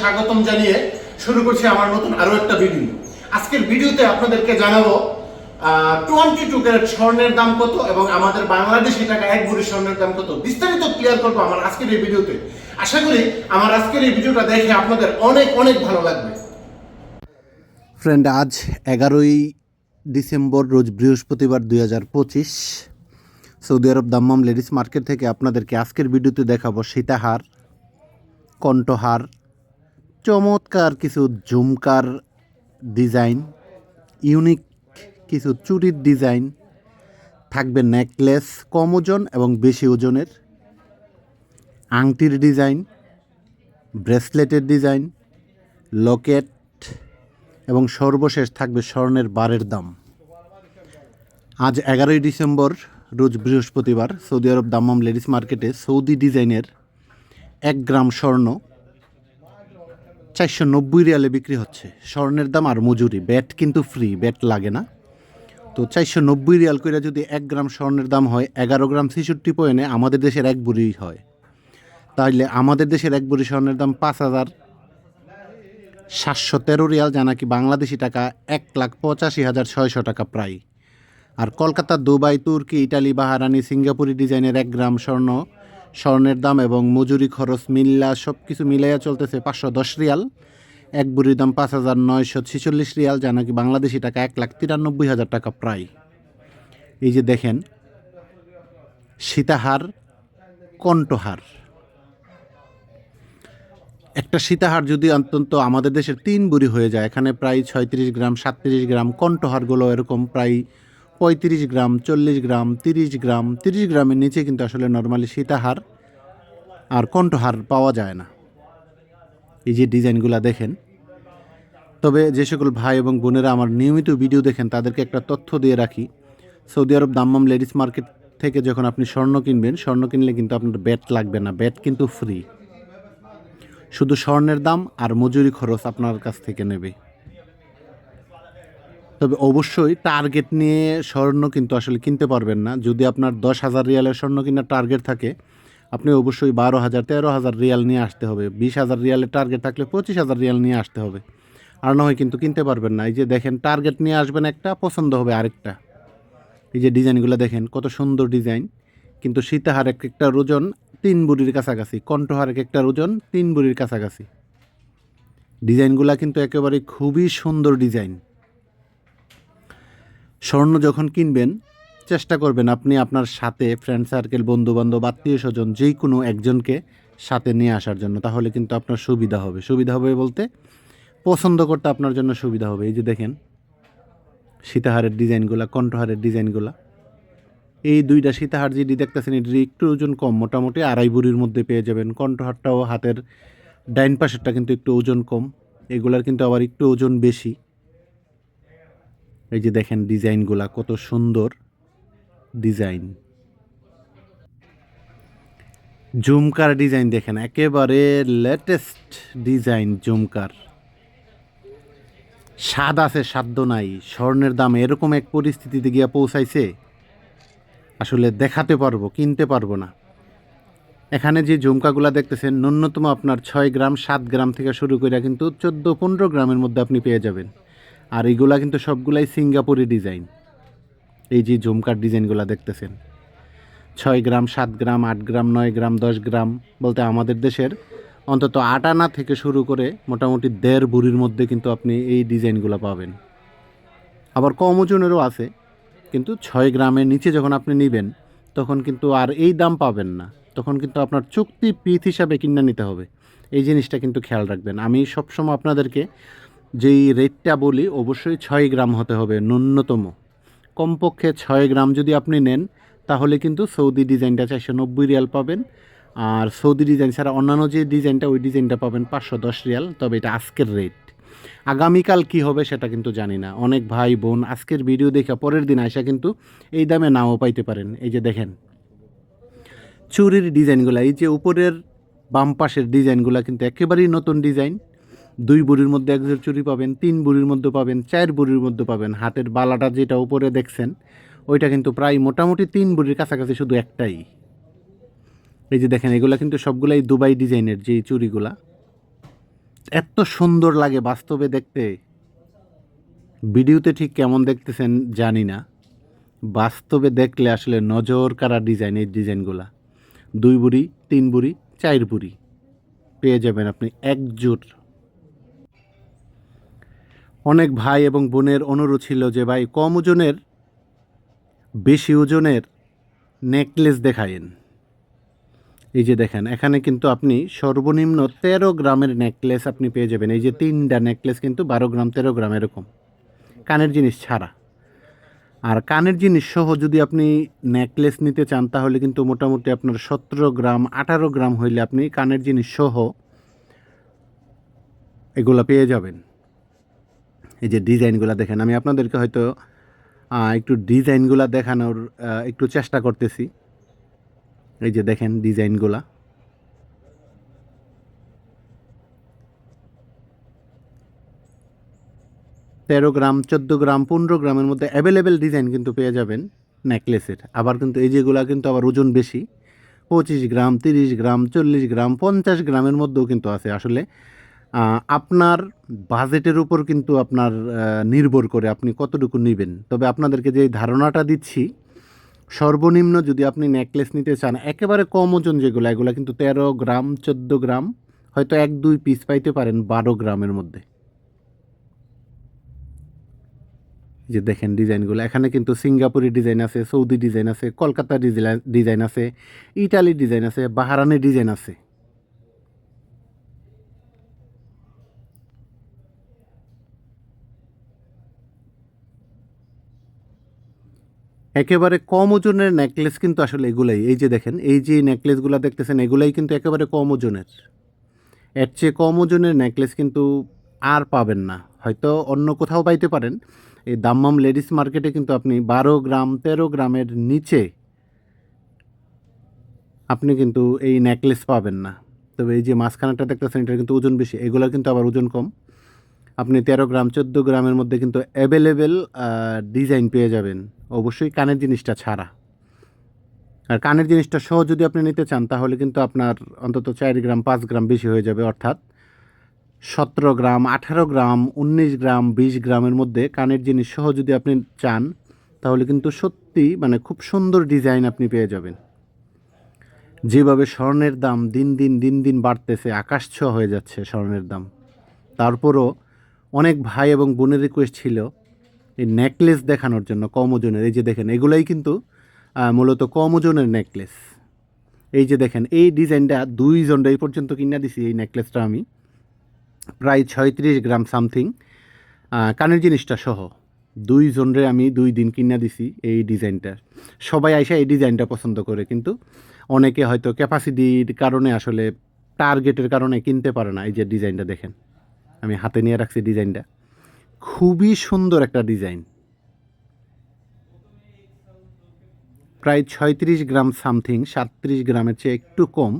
স্বাগতম জানিয়ে শুরু আমার একটা ভিডিও আজকের ভিডিওতে আপনাদেরকে জানাব টু স্বর্ণের দাম কত এবং আমাদের বাংলাদেশি টাকা এক ভরি স্বর্ণের দাম কত? বিস্তারিত ক্লিয়ার করব আমার আজকের এই ভিডিওতে আশা করি আমার আজকের এই ভিডিওটা দেখে আপনাদের অনেক অনেক ভালো লাগবে। ফ্রেন্ড আজ এগারোই ডিসেম্বর, রোজ বৃহস্পতিবার দুই হাজার পঁচিশ। Saudi Arab Dammam ladies market থেকে আপনাদেরকে আজকের ভিডিওতে দেখাবো সীতাহার, কণ্ঠহার, চমৎকার কিছু ঝুমকার ডিজাইন, ইউনিক কিছু চুরির ডিজাইন, থাকবে নেকলেস কম ওজন এবং বেশি ওজনের, আংটির ডিজাইন, ব্রেসলেটের ডিজাইন, লকেট এবং সর্বশেষ থাকবে স্বর্ণের বারের দাম। আজ এগারোই ডিসেম্বর রোজ বৃহস্পতিবার সৌদি আরব দাম্মাম লেডিস মার্কেটে সৌদি ডিজাইনের এক গ্রাম স্বর্ণ চারশো নব্বই রিয়ালে বিক্রি হচ্ছে। স্বর্ণের দাম আর মজুরি, ব্যাট কিন্তু ফ্রি ব্যাট লাগে না। তো চারশো নব্বই রিয়াল করে যদি এক গ্রাম স্বর্ণের দাম হয়, এগারো গ্রাম ছেষট্টি পয়েন্টে আমাদের দেশের এক বুড়ি হয়। তাহলে আমাদের দেশের এক বুড়ি স্বর্ণের দাম পাঁচ হাজার সাতশো তেরো রিয়াল যা নাকি বাংলাদেশি টাকা এক লাখ পঁচাশি হাজার ছয়শো টাকা প্রায়। আর কলকাতা, দুবাই, তুর্কি, ইটালি, বাহারানি, সিঙ্গাপুরি ডিজাইনের এক গ্রাম স্বর্ণ, স্বর্ণের দাম এবং মজুরি খরচ মিল্লা সব কিছু মিলাইয়া চলতেছে পাঁচশো দশ রিয়াল। এক বুড়ির দাম পাঁচ হাজার নয়শো ছিচল্লিশ রিয়াল, যা নাকি বাংলাদেশি টাকা এক লাখ তিরানব্বই হাজার টাকা প্রায়। এই যে দেখেন, সীতাহার, কণ্ঠহার। একটা সীতাহার যদি অন্তত আমাদের দেশের তিন বুড়ি হয়ে যায়, এখানে প্রায় ছয়ত্রিশ গ্রাম, সাতত্রিশ গ্রাম কণ্ঠহারগুলো এরকম প্রায় পঁয়ত্রিশ গ্রাম, চল্লিশ গ্রাম, তিরিশ গ্রাম, তিরিশ গ্রামের নিচে কিন্তু আসলে নর্মালি সীতাহার আর কণ্ঠহার পাওয়া যায় না। এই যে ডিজাইনগুলো দেখেন। তবে যে সকল ভাই এবং বোনেরা আমার নিয়মিত ভিডিও দেখেন, তাদেরকে একটা তথ্য দিয়ে রাখি। Saudi Arab Dammam ladies market থেকে যখন আপনি স্বর্ণ কিনবেন, স্বর্ণ কিনলে কিন্তু আপনার ব্যাট লাগবে না ব্যাট কিন্তু ফ্রি শুধু স্বর্ণের দাম আর মজুরি খরচ আপনার কাছ থেকে নেবে। তবে অবশ্যই টার্গেট নিয়ে স্বর্ণ কিন্তু আসলে কিনতে পারবেন না। যদি আপনার দশ হাজার রিয়ালের স্বর্ণ কেনার টার্গেট থাকে, আপনি অবশ্যই বারো হাজার, তেরো হাজার রিয়াল নিয়ে আসতে হবে। বিশ হাজার রিয়ালের টার্গেট থাকলে পঁচিশ হাজার রিয়াল নিয়ে আসতে হবে। আর না হয় কিন্তু কিনতে পারবেন না। এই যে দেখেন টার্গেট নিয়ে আসবেন একটা, পছন্দ হবে আরেকটা। এই যে ডিজাইনগুলো দেখেন, কত সুন্দর ডিজাইন। কিন্তু সীতাহার এক একটা ওজন তিন বুড়ির কাছাকাছি। কণ্ঠহার এক একটা ওজন তিন বুড়ির কাছাকাছি। ডিজাইনগুলা কিন্তু একেবারে খুবই সুন্দর ডিজাইন। স্বর্ণ যখন কিনবেন, চেষ্টা করবেন আপনি আপনার সাথে ফ্রেন্ড সার্কেল বন্ধুবান্ধব আত্মীয় স্বজন যেই কোনো একজনকে সাথে নিয়ে আসার জন্য। তাহলে কিন্তু আপনার সুবিধা হবে। সুবিধা হবে বলতে পছন্দ করতে আপনার জন্য সুবিধা হবে। এই যে দেখেন, সীতাহারের ডিজাইনগুলা, কণ্ঠহারের ডিজাইনগুলা। এই দুইটা সীতাহার যেটি দেখতেছেন, এটির একটু ওজন কম, মোটামুটি আড়াই বুড়ির মধ্যে পেয়ে যাবেন। কণ্ঠহারটাও হাতের ডাইন পাশেরটা কিন্তু একটু ওজন কম। এগুলার কিন্তু আবার একটু ওজন বেশি। এই যে দেখেন ডিজাইনগুলা, কত সুন্দর ডিজাইন। ঝুমকার ডিজাইন দেখেন, একেবারে লেটেস্ট ডিজাইন ঝুমকার স্বাদ আছে সাধ্য নাই, স্বর্ণের দাম এরকম এক পরিস্থিতিতে গিয়া পৌঁছাইছে, আসলে দেখাতে পারব, কিনতে পারব না। এখানে যে ঝুমকাগুলা দেখতেছেন, ন্যূনতম আপনার ছয় গ্রাম, সাত গ্রাম থেকে শুরু করে কিন্তু চোদ্দ, পনেরো গ্রামের মধ্যে আপনি পেয়ে যাবেন। আর এইগুলা কিন্তু সবগুলাই সিঙ্গাপুরি ডিজাইন। এই যে ঝুমকার ডিজাইনগুলো দেখতেছেন। ছয় গ্রাম, সাত গ্রাম, আট গ্রাম, নয় গ্রাম, দশ গ্রাম বলতে আমাদের দেশের অন্তত আট আনা থেকে শুরু করে মোটামুটি দেড় বুড়ির মধ্যে কিন্তু আপনি এই ডিজাইনগুলো পাবেন। আবার কম ওজনেরও আছে, কিন্তু ছয় গ্রামের নিচে যখন আপনি নেবেন, তখন কিন্তু আর এই দাম পাবেন না। তখন কিন্তু আপনার চুক্তি পিস হিসাবে কিনে নিতে হবে। এই জিনিসটা কিন্তু খেয়াল রাখবেন। আমি সবসময় আপনাদেরকে যেই রেটটা বলি, অবশ্যই ছয় গ্রাম হতে হবে, ন্যূনতম। কমপক্ষে ছয় গ্রাম যদি আপনি নেন, তাহলে কিন্তু সৌদি ডিজাইনটা চারশো নব্বই রিয়াল পাবেন। আর সৌদি ডিজাইন ছাড়া অন্যান্য যে ডিজাইনটা, ওই ডিজাইনটা পাবেন পাঁচশো দশ রিয়াল, তবে এটা আজকের রেট। আগামীকাল কি হবে সেটা কিন্তু জানি না। অনেক ভাই, বোন আজকের ভিডিও দেখে পরের দিন আসা কিন্তু এই দামে নাও পাইতে পারেন। এই যে দেখেন, চুরির ডিজাইনগুলো, এই যে উপরের বাম পাশের ডিজাইনগুলো কিন্তু একেবারেই নতুন ডিজাইন। দুই বুড়ির মধ্যে এক জোড় চুরি পাবেন, তিন বুড়ির মধ্যে পাবেন, চার বুড়ির মধ্যে পাবেন। হাতের বালাটা যেটা উপরে দেখছেন, ওইটা কিন্তু প্রায় মোটামুটি তিন বুড়ির কাছাকাছি শুধু একটাই। এই যে দেখেন, এগুলা কিন্তু সবগুলাই দুবাই ডিজাইনের যে চুড়িগুলা। এত সুন্দর লাগে বাস্তবে দেখতে। ভিডিওতে ঠিক কেমন দেখতেছেন জানি না। বাস্তবে দেখলে আসলে নজর কারা ডিজাইন, এই ডিজাইনগুলা। দুই বুড়ি, তিন বুড়ি, চার বুড়ি। পেয়ে যাবেন আপনি একজোট অনেক ভাই এবং বোনের অনুরোধ ছিল যে, ভাই, কম ওজনের, বেশি ওজনের নেকলেস দেখায়েন। এই যে দেখেন, এখানে কিন্তু আপনি সর্বনিম্ন তেরো গ্রামের নেকলেস আপনি পেয়ে যাবেন। এই যে তিনটা নেকলেস কিন্তু বারো গ্রাম, তেরো গ্রাম এরকম। কানের জিনিস ছাড়া। আর কানের জিনিস সহ যদি আপনি নেকলেস নিতে চান, তাহলে কিন্তু মোটামুটি আপনার সতেরো গ্রাম, আঠারো গ্রাম হইলে আপনি কানের জিনিস সহ এগুলো পেয়ে যাবেন। এই যে ডিজাইনগুলো দেখেন, আমি আপনাদেরকে হয়তো একটু ডিজাইনগুলো দেখানোর একটু চেষ্টা করতেছি। এই যে দেখেন ডিজাইনগুলা। তেরো গ্রাম, চোদ্দ গ্রাম, পনেরো গ্রামের মধ্যে অ্যাভেলেবেল ডিজাইন কিন্তু পেয়ে যাবেন নেকলেসের আবার কিন্তু এই যেগুলা কিন্তু আবার ওজন বেশি। পঁচিশ গ্রাম, তিরিশ গ্রাম, চল্লিশ গ্রাম, পঞ্চাশ গ্রামের মধ্যেও কিন্তু আছে। আসলে আপনার বাজেটের উপর কিন্তু আপনার নির্ভর করে আপনি কতটুকু নেবেন। তবে আপনাদেরকে যে ধারণাটা দিচ্ছি, সর্বনিম্ন যদি আপনি নেকলেস নিতে চান, একেবারে কম ওজন যেগুলো, এগুলো কিন্তু তেরো গ্রাম, চোদ্দ গ্রাম, হয়তো এক, দুই পিস পাইতে পারেন বারো গ্রামের মধ্যে। যে দেখেন ডিজাইনগুলো, এখানে কিন্তু সিঙ্গাপুরি ডিজাইন আছে, সৌদি ডিজাইন আছে কলকাতা ডিজাইন আছে ইটালি ডিজাইন আছে বাহারানি ডিজাইন আছে। একেবারে কম ওজনের নেকলেস কিন্তু আসলে এগুলাই। এই যে দেখেন, এই যে নেকলেসগুলো দেখতেছেন, এগুলাই কিন্তু একেবারে কম ওজনের। এর চেয়ে কম ওজনের নেকলেস কিন্তু আর পাবেন না। হয়তো অন্য কোথাও পাইতে পারেন। এই দাম্মাম লেডিস মার্কেটে কিন্তু আপনি বারো গ্রাম, তেরো গ্রামের নিচে আপনি কিন্তু এই নেকলেস পাবেন না। তবে এই যে মাঝখানাটা দেখতেছেন এটা কিন্তু ওজন বেশি, এগুলোর কিন্তু আবার ওজন কম। আপনি তেরো গ্রাম, চোদ্দ গ্রামের মধ্যে কিন্তু অ্যাভেলেবেল ডিজাইন পেয়ে যাবেন। অবশ্যই কানের জিনিসটা ছাড়া। আর কানের জিনিসটা সহ যদি আপনি নিতে চান, তাহলে কিন্তু আপনার অন্তত চার গ্রাম, পাঁচ গ্রাম বেশি হয়ে যাবে, অর্থাৎ সতেরো গ্রাম, আঠারো গ্রাম, উনিশ গ্রাম, বিশ গ্রামের মধ্যে কানের জিনিস সহ যদি আপনি চান, তাহলে কিন্তু সত্যি মানে খুব সুন্দর ডিজাইন আপনি পেয়ে যাবেন। যেভাবে স্বর্ণের দাম দিন দিন দিন দিন বাড়তেছে, আকাশ ছোঁয়া হয়ে যাচ্ছে স্বর্ণের দাম। তারপরও অনেক ভাই এবং বোনের রিকোয়েস্ট ছিল এই নেকলেস দেখানোর জন্য, কম ওজনের। এই যে দেখেন, এগুলাই কিন্তু মূলত কম ওজনের নেকলেস এই যে দেখেন, এই ডিজাইনটা দুই জনটা এই পর্যন্ত কিনা দিছি এই নেকলেসটা আমি। প্রায় ছয়ত্রিশ গ্রাম সামথিং কানের জিনিসটা সহ দুই জনরে আমি দুই দিন কিনা দিছি এই ডিজাইনটা। সবাই আইসা এই ডিজাইনটা পছন্দ করে, কিন্তু অনেকে হয়তো ক্যাপাসিটির কারণে আসলে টার্গেটের কারণে কিনতে পারে না। এই যে ডিজাইনটা দেখেন। আমি হাতে নিয়ে রাখছি ডিজাইনটা। খুবই সুন্দর একটা ডিজাইন। প্রায় ছয়ত্রিশ গ্রাম সামথিং, সাতত্রিশ গ্রামের চেয়ে একটু কম।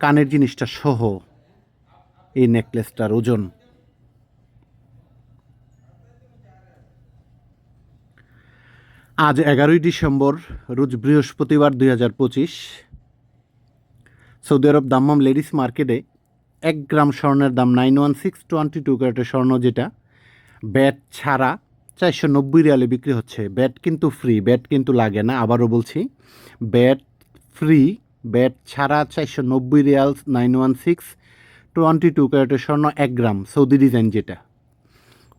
কানের জিনিসটা সহ এই নেকলেসটার ওজন। আজ এগারোই ডিসেম্বর, রোজ বৃহস্পতিবার দুই হাজার পঁচিশ। সৌদি আরব দাম্মাম লেডিস মার্কেটে এক গ্রাম স্বর্ণের দাম nine one six twenty two ক্যারেটের স্বর্ণ যেটা। ব্যাট ছাড়া চারশো নব্বই রিয়ালে বিক্রি হচ্ছে। ব্যাট কিন্তু ফ্রি ব্যাট কিন্তু লাগে না, আবারও বলছি। ব্যাট ফ্রি ব্যাট ছাড়া চারশো নব্বই Real nine one six twenty two ক্যারেটের স্বর্ণ এক গ্রাম, সৌদি ডিজাইন যেটা।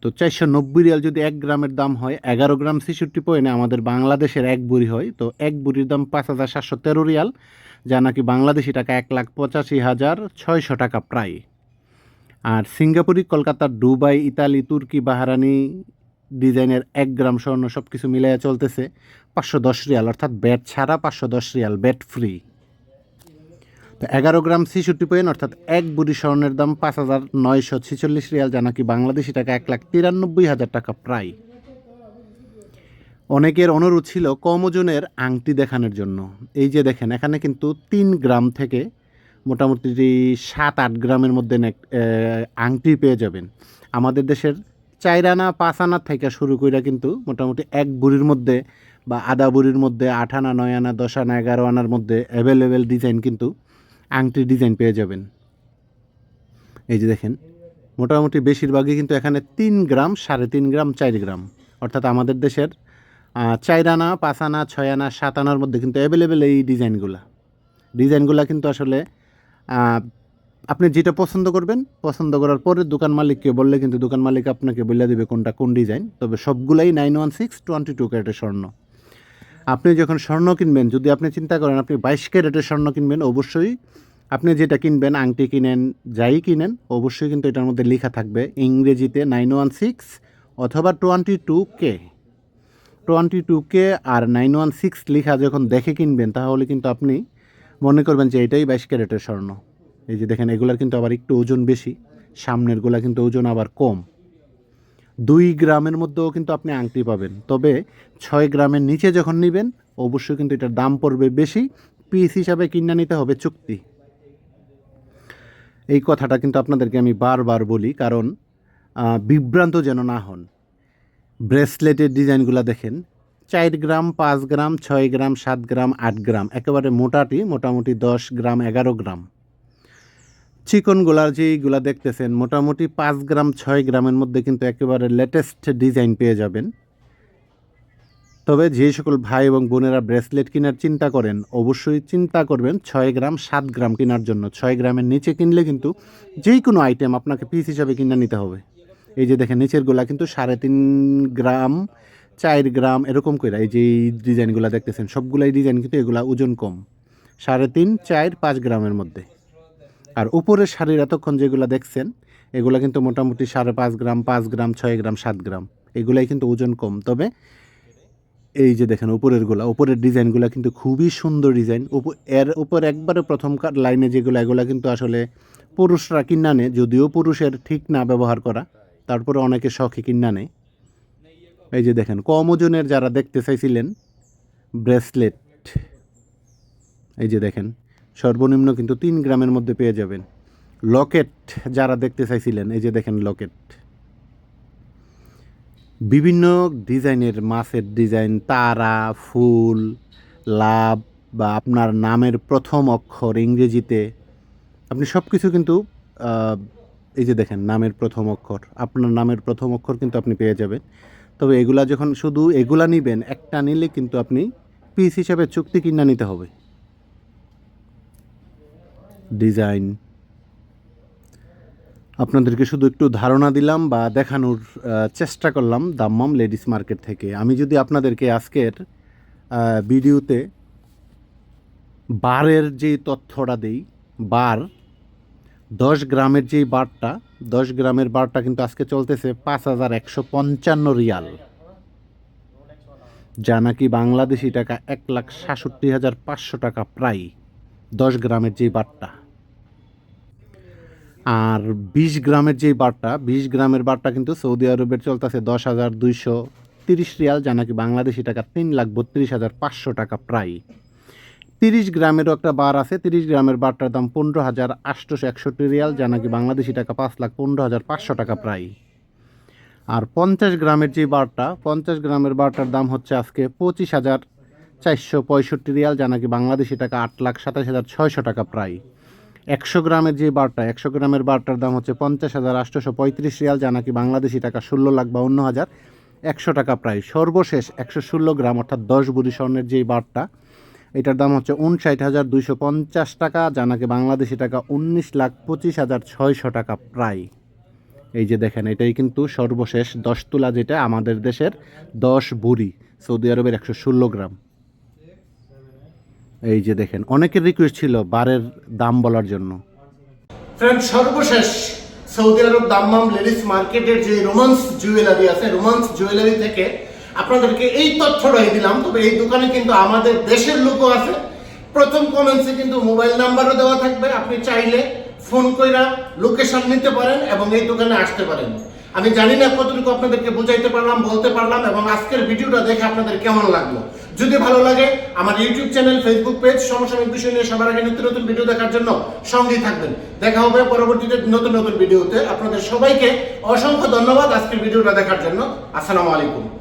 তো চারশো নব্বই রিয়াল যদি এক গ্রামের দাম হয়, এগারো গ্রাম ছেষট্টি পয়েন্টে আমাদের বাংলাদেশের এক বুড়ি হয়, তো এক বুড়ির দাম পাঁচ হাজার সাতশো তেরো রিয়াল, যা নাকি বাংলাদেশি টাকা এক লাখ পঁচাশি হাজার ছয়শো টাকা প্রায়। আর সিঙ্গাপুরি কলকাতার দুবাই, ইতালি, তুর্কি বাহারানি ডিজাইনের এক গ্রাম স্বর্ণ সব কিছু মিলাইয়া চলতেছে পাঁচশো দশ রিয়াল, অর্থাৎ ব্যাট ছাড়া পাঁচশো দশ রিয়াল, ব্যাট ফ্রি। এগারো গ্রাম ছেষট্টি পয়েন্ট, অর্থাৎ এক বুড়ি স্বর্ণের দাম পাঁচ হাজার নয়শো ছেচল্লিশ রিয়াল, যা নাকি বাংলাদেশি টাকা এক লাখ তিরানব্বই হাজার টাকা প্রায়। অনেকের অনুরোধ ছিল কম ওজনের আংটি দেখানোর জন্য। এই যে দেখেন, এখানে কিন্তু তিন গ্রাম থেকে মোটামুটি সাত আট গ্রামের মধ্যে আংটি পেয়ে যাবেন। আমাদের দেশের চার আনা পাঁচ আনা থেকে শুরু করে কিন্তু মোটামুটি এক বুড়ির মধ্যে বা আদা বুড়ির মধ্যে আট আনা, নয় আনা, দশ আনা, এগারো আনার মধ্যে অ্যাভেলেবেল ডিজাইন কিন্তু আংটির ডিজাইন পেয়ে যাবেন। এই যে দেখেন, মোটামুটি বেশিরভাগই কিন্তু এখানে তিন গ্রাম, সাড়ে তিন গ্রাম, চার গ্রাম। অর্থাৎ আমাদের দেশের চার আনা, পাঁচ আনা, ছয় আনা, সাত আনার মধ্যে কিন্তু অ্যাভেলেবেল এই ডিজাইনগুলা। ডিজাইনগুলা কিন্তু আসলে আপনি যেটা পছন্দ করবেন, পছন্দ করার পরে দোকান মালিককে বললে কিন্তু দোকান মালিক আপনাকে বলে দেবে কোনটা কোন ডিজাইন। তবে সবগুলাই nine one six twenty two ক্যারেটের স্বর্ণ। আপনি যখন স্বর্ণ কিনবেন, যদি আপনি চিন্তা করেন আপনি বাইশ ক্যারেটের স্বর্ণ কিনবেন, অবশ্যই আপনি যেটা কিনবেন, আংটি কিনেন, যাই কিনেন, অবশ্যই কিন্তু এটার মধ্যে লেখা থাকবে ইংরেজিতে নাইন ওয়ান সিক্স অথবা twenty two K. Twenty two K আর নাইন ওয়ান সিক্স লেখা যখন দেখে কিনবেন, তাহলে কিন্তু আপনি মনে করবেন যে এটাই বাইশ ক্যারেটের স্বর্ণ। এই যে দেখেন, এগুলার কিন্তু আবার একটু ওজন বেশি, সামনেরগুলা কিন্তু ওজন আবার কম। দুই গ্রামের মধ্যেও কিন্তু আপনি আংটি পাবেন। তবে ছয় গ্রামের নিচে যখন নেবেন, অবশ্যই কিন্তু এটার দাম পড়বে বেশি। পিস হিসাবে কিনে নিতে হবে চুক্তি। এই কথাটা কিন্তু আপনাদেরকে আমি বারবার বলি, কারণ বিভ্রান্ত যেন না হন। ব্রেসলেটের ডিজাইনগুলো দেখেন। চার গ্রাম, পাঁচ গ্রাম, ছয় গ্রাম, সাত গ্রাম, আট গ্রাম। একেবারে মোটাটি, মোটামুটি দশ গ্রাম, এগারো গ্রাম। চিকনগুলার যেইগুলা দেখতেছেন, মোটামুটি পাঁচ গ্রাম, ছয় গ্রামের মধ্যে কিন্তু একেবারে লেটেস্ট ডিজাইন পেয়ে যাবেন। তবে যে সকল ভাই এবং বোনেরা ব্রেসলেট কেনার চিন্তা করেন, অবশ্যই চিন্তা করবেন ছয় গ্রাম, সাত গ্রাম কেনার জন্য। ছয় গ্রামের নিচে কিনলে কিন্তু যেই কোনো আইটেম আপনাকে পিস হিসাবে কিনে নিতে হবে। এই যে দেখেন, নিচেরগুলা কিন্তু সাড়ে তিন গ্রাম, চার গ্রাম, এরকম করে এই যে ডিজাইনগুলো দেখতেছেন, সবগুলাই ডিজাইন কিন্তু এগুলা ওজন কম। সাড়ে তিন, চার, পাঁচ গ্রামের মধ্যে। আর উপরের শাড়ির এতক্ষণ যেগুলো দেখছেন, এগুলো কিন্তু মোটামুটি সাড়ে পাঁচ গ্রাম পাঁচ গ্রাম, ছয় গ্রাম, সাত গ্রাম। এগুলাই কিন্তু ওজন কম। তবে এই যে দেখেন উপরেরগুলা উপরের ডিজাইনগুলো কিন্তু খুবই সুন্দর ডিজাইন। এর উপর একবারে প্রথম লাইনে যেগুলো, এগুলো কিন্তু আসলে পুরুষরা কিনা নেয়, যদিও পুরুষের ঠিক না ব্যবহার করা। তারপরে অনেকে শখে কিনা নেয়। এই যে দেখেন, কম ওজনের যারা দেখতে চাইছিলেন, ব্রেসলেট। এই যে দেখেন সর্বনিম্ন কিন্তু তিন গ্রামের মধ্যে পেয়ে যাবেন। লকেট যারা দেখতে চাইছিলেন, এই যে দেখেন লকেট। বিভিন্ন ডিজাইনের মাছের ডিজাইন, তারা, ফুল, লাভ বা আপনার নামের প্রথম অক্ষর ইংরেজিতে। আপনি সব কিছু কিন্তু এই যে দেখেন নামের প্রথম অক্ষর, আপনার নামের প্রথম অক্ষর কিন্তু আপনি পেয়ে যাবেন। তবে এগুলা যখন শুধু এগুলা নিবেন, একটা নিলে কিন্তু আপনি পিস হিসাবে চুক্তি কিনা নিতে হবে। ডিজাইন। আপনাদেরকে শুধু একটু ধারণা দিলাম বা দেখানোর চেষ্টা করলাম দাম্মাম লেডিস মার্কেট থেকে। আমি যদি আপনাদেরকে আজকের ভিডিওতে বারের যে তথ্যটা দেই, বার, দশ গ্রামের যেই বারটা, দশ গ্রামের বারটা কিন্তু আজকে চলতেছে পাঁচ হাজার একশো পঞ্চান্ন রিয়াল। যা নাকি বাংলাদেশি টাকা এক লাখ সাতষট্টি হাজার পাঁচশো টাকা প্রায় দশ গ্রামের যেই বারটা। আর বিশ গ্রামের যে বারটা, বিশ গ্রামের বারটা কিন্তু সৌদি আরবের চলতেছে দশ হাজার দুইশো তিরিশ রিয়াল, যা নাকি বাংলাদেশি টাকা তিন লাখ বত্রিশ হাজার পাঁচশো টাকা প্রায়। তিরিশ গ্রামেরও একটা বার আছে, তিরিশ গ্রামের বারটার দাম পনেরো হাজার আটশোশো একষট্টি রিয়াল, যা নাকি বাংলাদেশি টাকা পাঁচ লাখ পনেরো হাজার পাঁচশো টাকা প্রায়। আর পঞ্চাশ গ্রামের যে বারটা, পঞ্চাশ গ্রামের বারটার দাম হচ্ছে আজকে পঁচিশ হাজার চারশো পঁয়ষট্টি রিয়াল, যা নাকি বাংলাদেশি টাকা আট লাখ সাতাশ হাজার ছয়শো টাকা প্রায়। একশো গ্রামের যে বারটা, একশো গ্রামের বারটার দাম হচ্ছে পঞ্চাশ হাজার আটশোশো পঁয়ত্রিশ রিয়াল, যা নাকি বাংলাদেশি টাকা ষোলো লাখ বাউন্ন হাজার একশো টাকা প্রায় সর্বশেষ একশো ষোলো গ্রাম, অর্থাৎ দশ বুড়ি স্বর্ণের যেই বারটা, এটার দাম হচ্ছে উনষাট হাজার দুইশো পঞ্চাশ টাকা, যা নাকি বাংলাদেশি টাকা উনিশ লাখ পঁচিশ হাজার ছয়শো টাকা প্রায়। এই যে দেখেন, এটাই কিন্তু সর্বশেষ দশ তুলা যেটা আমাদের দেশের দশ বুড়ি, সৌদি আরবের একশো ষোলো গ্রাম। এই যে দেখেন, অনেকের রিকোয়েস্ট ছিল বারের দাম বলার জন্য। ফ্রেন্ড সর্বশেষ সৌদি আরব দাম্মাম লেডিস মার্কেটের যে রোমান্স জুয়েলারি আছে, রোমান্স জুয়েলারি থেকে আপনাদেরকে এই তথ্যটাই দিলাম। তবে এই দোকানে কিন্তু আমাদের দেশের লোকও আছে। প্রথম কমেন্টসে কিন্তু মোবাইল নাম্বারও দেওয়া থাকবে। আপনি চাইলে ফোন কইরা লোকেশন নিতে পারেন এবং এই দোকানে আসতে পারেন। আমি জানি না কতটুকু আপনাদেরকে বোঝাইতে পারলাম, বলতে পারলাম এবং আজকের ভিডিওটা দেখে আপনাদের কেমন লাগল। যদি ভালো লাগে, আমার ইউটিউব চ্যানেল ফেসবুক পেজ সমসাময়িক বিষয় নিয়ে সবার আগে নতুন নতুন ভিডিও দেখার জন্য সঙ্গেই থাকবেন। দেখা হবে পরবর্তীতে নতুন নতুন ভিডিওতে। আপনাদের সবাইকে অসংখ্য ধন্যবাদ আজকের ভিডিওটা দেখার জন্য। আসসালামু আলাইকুম।